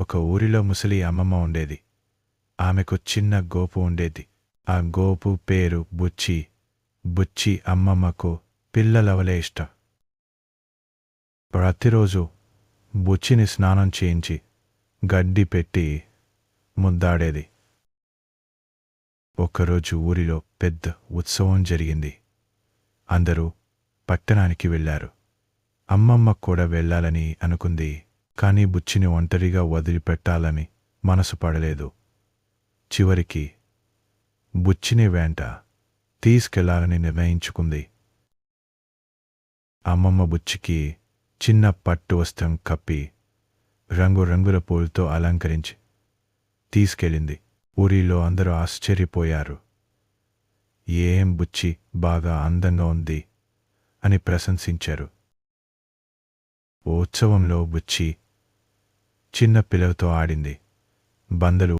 ఒక ఊరిలో ముసలి అమ్మమ్మ ఉండేది. ఆమెకు చిన్న గోపు ఉండేది. ఆ గోపు పేరు బుచ్చి. బుచ్చి అమ్మమ్మకు పిల్లలవలే ఇష్టం. ప్రతిరోజు బుచ్చిని స్నానం చేయించి గడ్డి పెట్టి ముద్దాడేది. ఒకరోజు ఊరిలో పెద్ద ఉత్సవం జరిగింది. అందరూ పట్టణానికి వెళ్ళారు. అమ్మమ్మ కూడా వెళ్ళాలని అనుకుంది. కానీ బుచ్చిని ఒంటరిగా వదిలిపెట్టాలని మనసు పడలేదు. చివరికి బుచ్చిని వెంట తీసుకెళ్ళాలని నిర్ణయించుకుంది. అమ్మమ్మ బుచ్చికి చిన్న పట్టు వస్త్రం కప్పి రంగురంగుల పూలతో అలంకరించి తీసుకెళ్ళింది. ఊరిలో అందరూ ఆశ్చర్యపోయారు. ఏం బుచ్చి బాగా అందంగా ఉంది అని ప్రశంసించారు. ఓ ఉత్సవంలో బుచ్చి చిన్న పిల్లలతో ఆడింది. బందలు